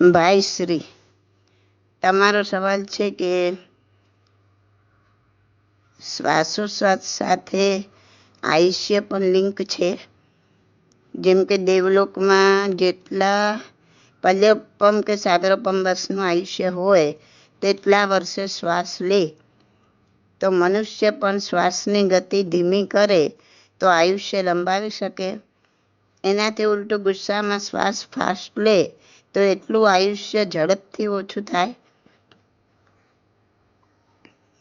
ભાઈ શ્રી, તમારો સવાલ છે કે શ્વાસોશ્વાસ સાથે આયુષ્ય પણ લિંક છે? જેમ કે દેવલોકમાં જેટલા પલ્યપમ કે સાગરપમ વર્ષનું આયુષ્ય હોય, તેટલા વર્ષે શ્વાસ લે. તો મનુષ્ય પણ શ્વાસની ગતિ ધીમી કરે, તો આયુષ્ય લંબાવી શકે. એનાથી ઉલટું ગુસ્સામાં શ્વાસ ફાસ્ટ લે તો એટલું આયુષ્ય ઝડપથી ઓછું થાય?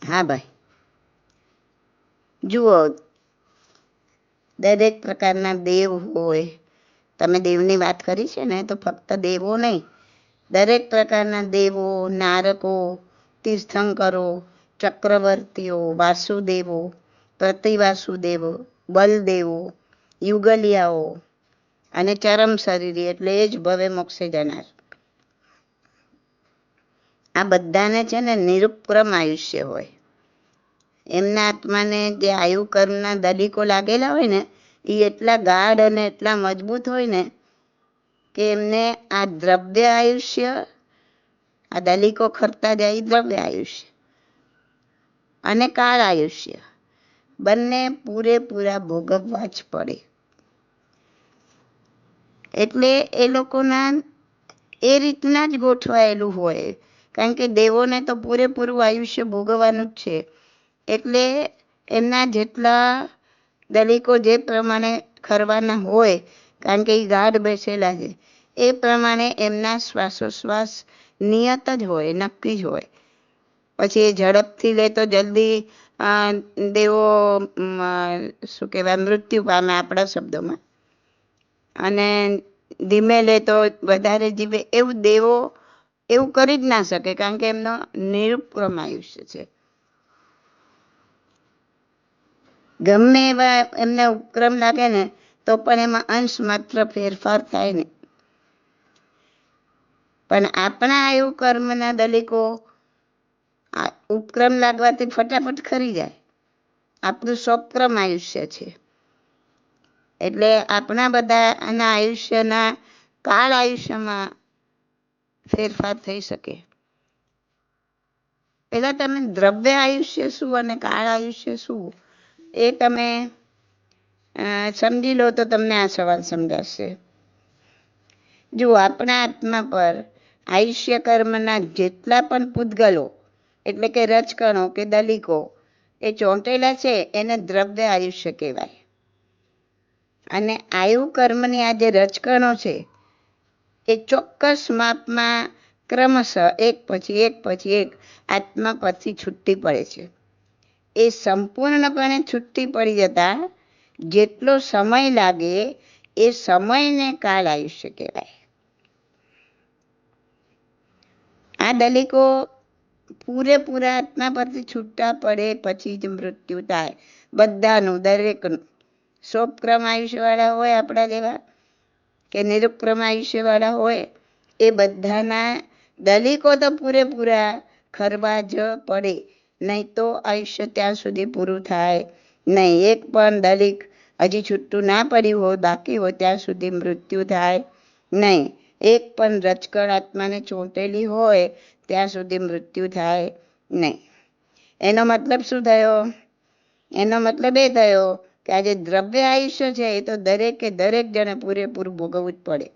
હા ભાઈ. જુઓ, દરેક પ્રકારના દેવ હોય, તમે દેવની વાત કરી છે ને, તો ફક્ત દેવો નહીં. દરેક પ્રકારના દેવો, નારકો, તીર્થંકરો, ચક્રવર્તીઓ, વાસુદેવો, પ્રતિવાસુદેવો, બલદેવો, યુગલિયાઓ અને ચરમ શરીરી એટલે એ જ ભવે મોક્ષે જનાર. આ બધાને છે ને નિરુપક્રમ આયુષ્ય હોય. એમના આત્માને જે આયુ કર્મના દલિકો લાગેલા હોય ને એ એટલા ગાઢ અને એટલા મજબૂત હોય ને, કે એમને આ દ્રવ્ય આયુષ્ય, આ દલિકો ખરતા જાય દ્રવ્ય આયુષ્ય અને કાળ આયુષ્ય. બંને પૂરેપૂરા ભોગવવા જ પડે. એટલે એ લોકોના એ રીતના જ ગોઠવાયેલું હોય. કારણ કે દેવોને તો પૂરેપૂરું આયુષ્ય ભોગવવાનું જ છે. એટલે એમના જેટલા દલિકો જે પ્રમાણે ખરવાના હોય, કારણ કે એ ગાઢ બેસેલા છે, એ પ્રમાણે એમના શ્વાસોશ્વાસ નિયત જ હોય, નક્કી જ હોય. પછી એ ઝડપથી લે તો જલ્દી દેવો શું કહેવાય, મૃત્યુ પામે આપણા શબ્દોમાં. અને ધીમે લે તો વધારે જીવે એવું દેવો એવું કરી જ ના શકે, કારણ કે એમનો નિરુપક્રમ આયુષ્ય છે. ગમે એવા એમને ઉપક્રમ લાગે ને, તો પણ એમાં અંશ માત્ર ફેરફાર થાય ને. પણ આપણા આયુ કર્મના દલિકો ઉપક્રમ લાગવાથી ફટાફટ ખરી જાય. આપણું સ્વક્રમ આયુષ્ય છે. એટલે આપણા બધા આના આયુષ્યના કાળ આયુષ્યમાં ફેરફાર થઈ શકે. પેલા તમે દ્રવ્ય આયુષ્ય શું અને કાળ આયુષ્ય શું, એ તમે સમજી લો તો તમને આ સવાલ સમજાશે. જો આપણા આત્મા પર આયુષ્ય કર્મના જેટલા પણ પૂતગલો, એટલે કે રચકણો કે દલિકો, એ ચોંટેલા છે, એને દ્રવ્ય આયુષ્ય કહેવાય. અને આયુ કર્મની આ જે રચકણો છે, એ ચોક્કસ માપમાં ક્રમશઃ એક પછી એક પછી એક આત્મા પરથી છૂટી પડે છે. એ સંપૂર્ણપણે છૂટી પડી જતા જેટલો સમય લાગે એ સમયને કાળ આયુષ્ય કહેવાય. આ દલિકો પૂરેપૂરા આત્મા પરથી છૂટા પડે પછી જ મૃત્યુ થાય. બધાનું દરેકનું સોપક્રમ આયુષ્યવાળા હોય આપણા જેવા કે નિરુપક્રમ આયુષ્યવાળા હોય, એ બધાના દલિકો તો પૂરેપૂરા ખરવા જ પડે. નહીં તો આયુષ્ય ત્યાં સુધી પૂરું થાય નહીં. એક પણ દલિક હજી છૂટું ના પડ્યું હોય, બાકી હોય ત્યાં સુધી મૃત્યુ થાય નહીં. એક પણ રચકણ આત્માને ચોંટેલી હોય, ત્યાં સુધી મૃત્યુ થાય નહીં. એનો મતલબ શું થયો? એનો મતલબ એ થયો કે આ જે દ્રવ્ય આયુષ્ય છે, એ તો દરેકે દરેક જણે પૂરેપૂરું ભોગવવું જ પડે.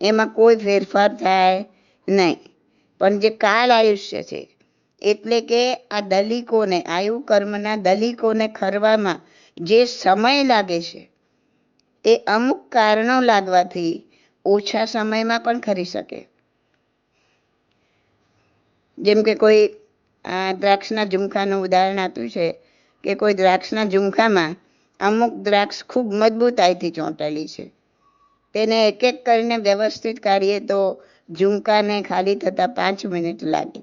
એમાં કોઈ ફેરફાર થાય નહીં. પણ જે કાળ આયુષ્ય છે, એટલે કે આ દલિકોને આયુ કર્મના દલિકોને ખરવામાં જે સમય લાગે છે એ અમુક કારણો લાગવાથી ઓછા સમયમાં પણ ખરી શકે. જેમ કે કોઈ દ્રાક્ષના ઝુમખાનું ઉદાહરણ આપ્યું છે, કે કોઈ દ્રાક્ષના ઝુમખામાં અમુક દ્રાક્ષ ખૂબ મજબૂતાઈથી ચોંટેલી છે. તેને એક એક કરીને વ્યવસ્થિત કાઢીએ તો ઝુમકાને ખાલી થતાં પાંચ મિનિટ લાગે.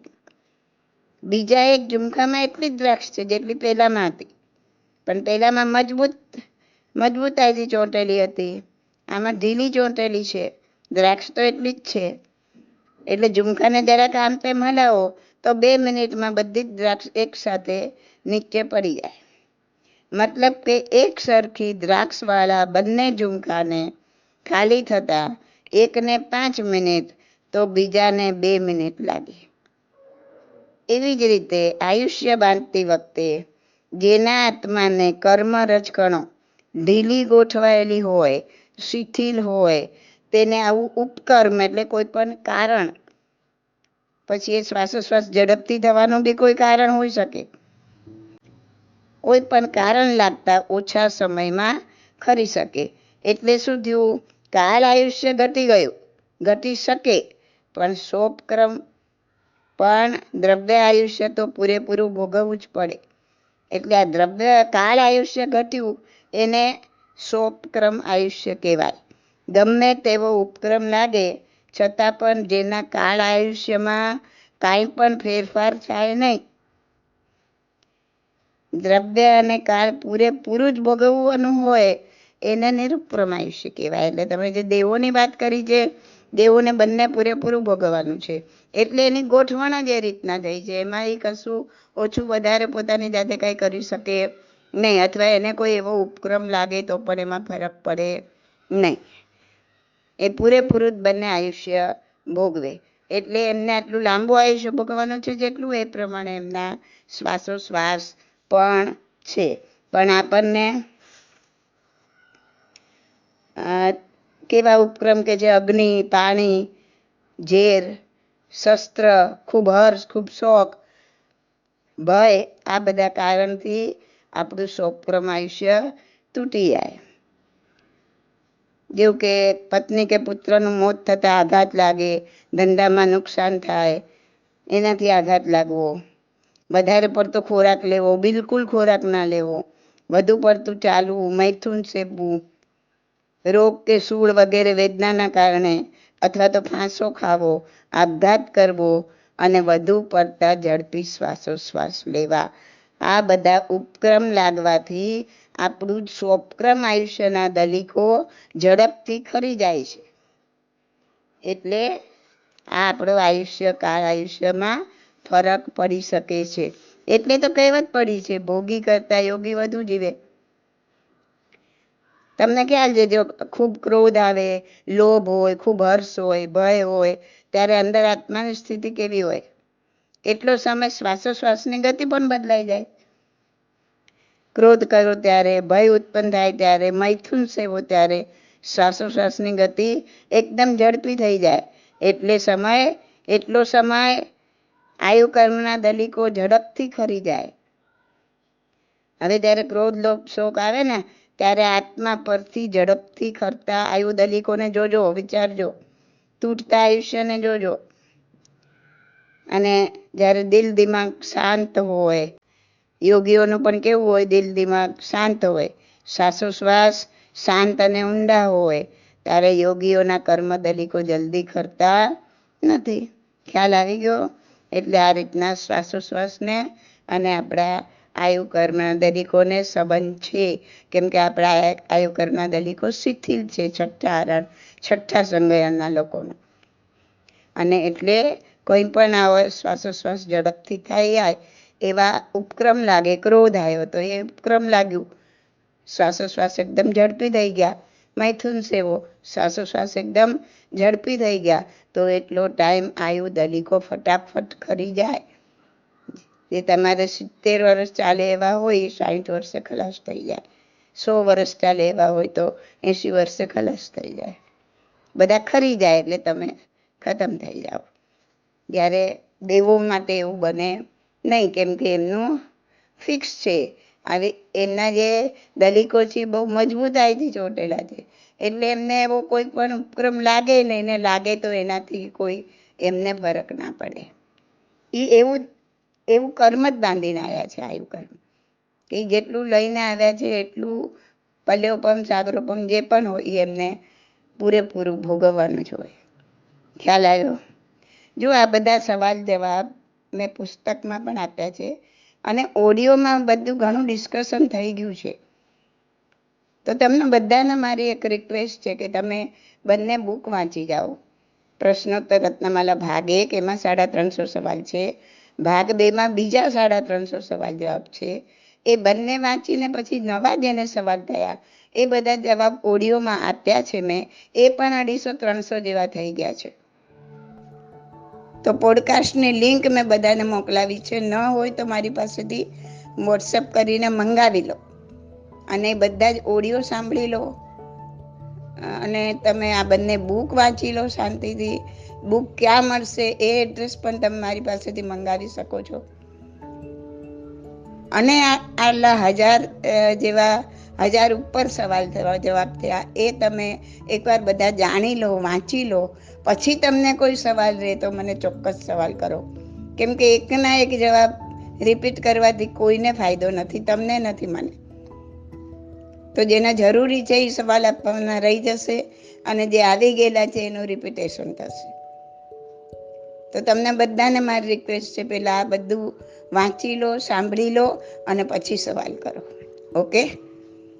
બીજા એક ઝુમકામાં એટલી જ દ્રાક્ષ છે જેટલી પહેલામાં હતી. પણ પહેલામાં મજબૂત મજબૂતાઈથી ચોંટેલી હતી. આમાં ઢીલી ચોંટેલી છે. દ્રાક્ષ તો એટલી જ છે. એટલે ઝુમખાને જરાક આમ તેમ હલાવો તો બે મિનિટમાં બધી જ દ્રાક્ષ એકસાથે નીચે પડી જાય. મતલબ કે એક સરખી દ્રાક્ષવાળા બંને ઝુમકાને ખાલી થતાં એકને પાંચ મિનિટ તો બીજાને બે મિનિટ લાગે. એવી જ રીતે આયુષ્ય બાંધતી વખતે જેના આત્માને કર્મ રજકણો ઢીલી ગોઠવાયેલી હોય, શિથિલ હોય, તેને આવું ઉપકર્મ એટલે કોઈ પણ કારણ પછી એ શ્વાસોશ્વાસ ઝડપથી થવાનું બી કોઈ કારણ હોઈ શકે. કોઈ પણ કારણ લાગતા ઓછા સમયમાં ખરી શકે. એટલે શું થયું? કાળ આયુષ્ય ઘટી ગયું. ઘટી શકે. પણ શોપક્રમ પણ દ્રવ્ય આયુષ્ય તો પૂરેપૂરું ભોગવવું જ પડે. એટલે આ દ્રવ્ય કાળ આયુષ્ય ઘટ્યું એને શોપક્રમ આયુષ્ય કહેવાય. ગમે તેવો ઉપક્રમ લાગે, છતાં પણ જેના કાળ આયુષ્યમાં કાંઈ પણ ફેરફાર થાય નહીં. દ્રવ્ય અને કાળ પૂરેપૂરું જ ભોગવવાનું હોય, એને નિરુપક્રમ આયુષ્ય કહેવાય. એટલે તમે જે દેવોની વાત કરી છે, દેવોને બંને પૂરેપૂરું ભોગવવાનું છે. એટલે એની ગોઠવણ જ એ રીતના થઈ છે. એમાં એ કશું ઓછું વધારે પોતાની જાતે કાંઈ કરી શકે નહીં, અથવા એને કોઈ એવો ઉપક્રમ લાગે તો પણ એમાં ફરક પડે નહીં. એ પૂરેપૂરું જ બંને આયુષ્ય ભોગવે. એટલે એમને આટલું લાંબુ આયુષ્ય ભોગવવાનું છે જેટલું એ પ્રમાણે એમના શ્વાસોશ્વાસ પણ છે. પણ આપણને કેવા ઉપક્રમ કે જે અગ્નિ, પાણી, ઝેર, શસ્ત્ર, ખૂબ હર્ષ, ખૂબ શોખ ભય, આ બધા કારણથી આપણું શોકક્રમ આયુષ્ય તૂટી જાય. જેવું કે પત્ની કે પુત્રનું મોત થતાં આઘાત લાગે, ધંધામાં નુકસાન થાય, એનાથી આઘાત લાગવો. વધારે પડતો ખોરાક લેવો, બિલકુલ ખોરાક ના લેવો. વધુ પડતું ચાલવું, મૈથુન સેવવું રોગ કે સૂળ વગેરે વેદનાના કારણે અથવા તો ફાંસો ખાવો, આપઘાત કરવો અને વધુ પડતા ઝડપી શ્વાસોશ્વાસ લેવા. આ બધા ઉપક્રમ લાગવાથી આપણું સ્વપક્રમ આયુષ્યના દલિકો ઝડપથી ખરી જાય છે. એટલે આ આપણો આયુષ્ય, કાળ આયુષ્યમાં ફરક પડી શકે છે. એટલે તો કહેવત પડી છે, ભોગી કરતા યોગી વધુ જીવે. તમને ખ્યાલ છે, જો ખૂબ ક્રોધ આવે, લોભ હોય, ખૂબ હર્ષ હોય, ભય હોય, ત્યારે અંદર આત્માની સ્થિતિ કેવી હોય? એટલો સમય શ્વાસોશ્વાસની ગતિ પણ બદલાઈ જાય. ક્રોધ કરો ત્યારે, ભય ઉત્પન્ન થાય ત્યારે, મૈથુન સેવો ત્યારે શ્વાસોશ્વાસની ગતિ એકદમ ઝડપી થઈ જાય. એટલે સમય, એટલો સમય આયુ કર્મના દલિકો ઝડપથી ખરી જાય. હવે જ્યારે ક્રોધ, લોભ, શોક આવે ને, ત્યારે આત્મા પરથી ઝડપથી ખરતા આયુ દલિકોને જોજો, વિચારજો. તૂટતા આયુષ્યને જોજો. અને જ્યારે દિલ, દિમાગ શાંત હોય, યોગીઓનું પણ કેવું હોય, દિલ, દિમાગ શાંત હોય, શ્વાસોશ્વાસ શાંત અને ઊંડા હોય, ત્યારે યોગીઓના કર્મ દલિકો જલ્દી ખરતા નથી. ખ્યાલ આવી ગયો? એટલે આ રીતના શ્વાસોશ્વાસને અને આપણા આયુ દલિકોને સંબંધ છે. કેમ કે આપણા આયુ દલિકો શિથિલ છે છઠ્ઠા આરણ છઠ્ઠા સંગયનના લોકોનો. અને એટલે કોઈ પણ આવો શ્વાસોશ્વાસ ઝડપથી થઈ જાય એવા ઉપક્રમ લાગે, ક્રોધ આવ્યો તો એ ઉપક્રમ લાગ્યું. શ્વાસોશ્વાસ એકદમ ઝડપી થઈ ગયા. મૈથુન સેવો. શ્વાસોશ્વાસ એકદમ ઝડપી થઈ ગયા. તો એટલો ટાઈમ આયુ, દલિકો ફટાફટ ખરી જાય. જે તમારે સિત્તેર વર્ષ ચાલે એવા હોય સાઠ વર્ષે ખલાસ થઈ જાય. સો વર્ષ ચાલે એવા હોય તો એંશી વર્ષે ખલાસ થઈ જાય. બધા ખરી જાય એટલે તમે ખતમ થઈ જાઓ. જ્યારે દેવો માટે એવું બને નહીં, કેમ કે એમનું ફિક્સ છે. આવી એમના જે દલિકો છે બહુ મજબૂતાઈથી ચોંટેલા છે એટલે એમને એવો કોઈ પણ ઉપક્રમ લાગે નહીં ને લાગે તો એનાથી કોઈ એમને ફરક ના પડે. એ એવું એવું કર્મ જ બાંધીને આવ્યા છે આયુ કર્મ. કે જેટલું લઈને આવ્યા છે, એટલું પલ્યોપમ, સાગરોપમ જે પણ હોય એમને પૂરેપૂરું ભોગવવાનું જ ખ્યાલ આવ્યો? જો આ બધા સવાલ જવાબ મેં પુસ્તકમાં પણ આપ્યા છે. અને ઓડિયોમાં બધું ઘણું ડિસ્કશન થઈ ગયું છે. તો તમને બધાને મારી એક રિક્વેસ્ટ છે કે તમે બંને બુક વાંચી જાઓ. પ્રશ્નોત્તર રત્નમાલા ભાગ એક, એમાં સાડા ત્રણસો સવાલ છે. ભાગ બેમાં બીજા સાડા ત્રણસો સવાલ જવાબ છે. એ બંને વાંચીને પછી નવા જેને સવાલ થયા, એ બધા જવાબ ઓડિયોમાં આપ્યા છે મેં. એ પણ અઢીસો ત્રણસો જેવા થઈ ગયા છે. તો પોડકાસ્ટની લિંક મેં બધાને મોકલાવી છે. ન હોય તો મારી પાસેથી વોટ્સઅપ કરીને મંગાવી લો. અને બધા જ ઓડિયો સાંભળી લો. અને તમે આ બંને બુક વાંચી લો શાંતિથી. બુક ક્યાં મળશે એ એડ્રેસ પણ તમે મારી પાસેથી મંગાવી શકો છો. અને આટલા હજાર જેવા હજાર ઉપર સવાલ જવાબ થયા, એ તમે એકવાર બધા જાણી લો, વાંચી લો. પછી તમને કોઈ સવાલ રહે તો મને ચોક્કસ સવાલ કરો. કેમ કે એકના એક જવાબ રિપીટ કરવાથી કોઈને ફાયદો નથી, તમને નથી, મને. તો જેના જરૂરી છે એ સવાલ આપવાના રહી જશે અને જે આવી ગયેલા છે એનું રિપીટેશન થશે. તો તમને બધાને મારી રિક્વેસ્ટ છે પહેલાં આ બધું વાંચી લો, સાંભળી લો અને પછી સવાલ કરો. Okay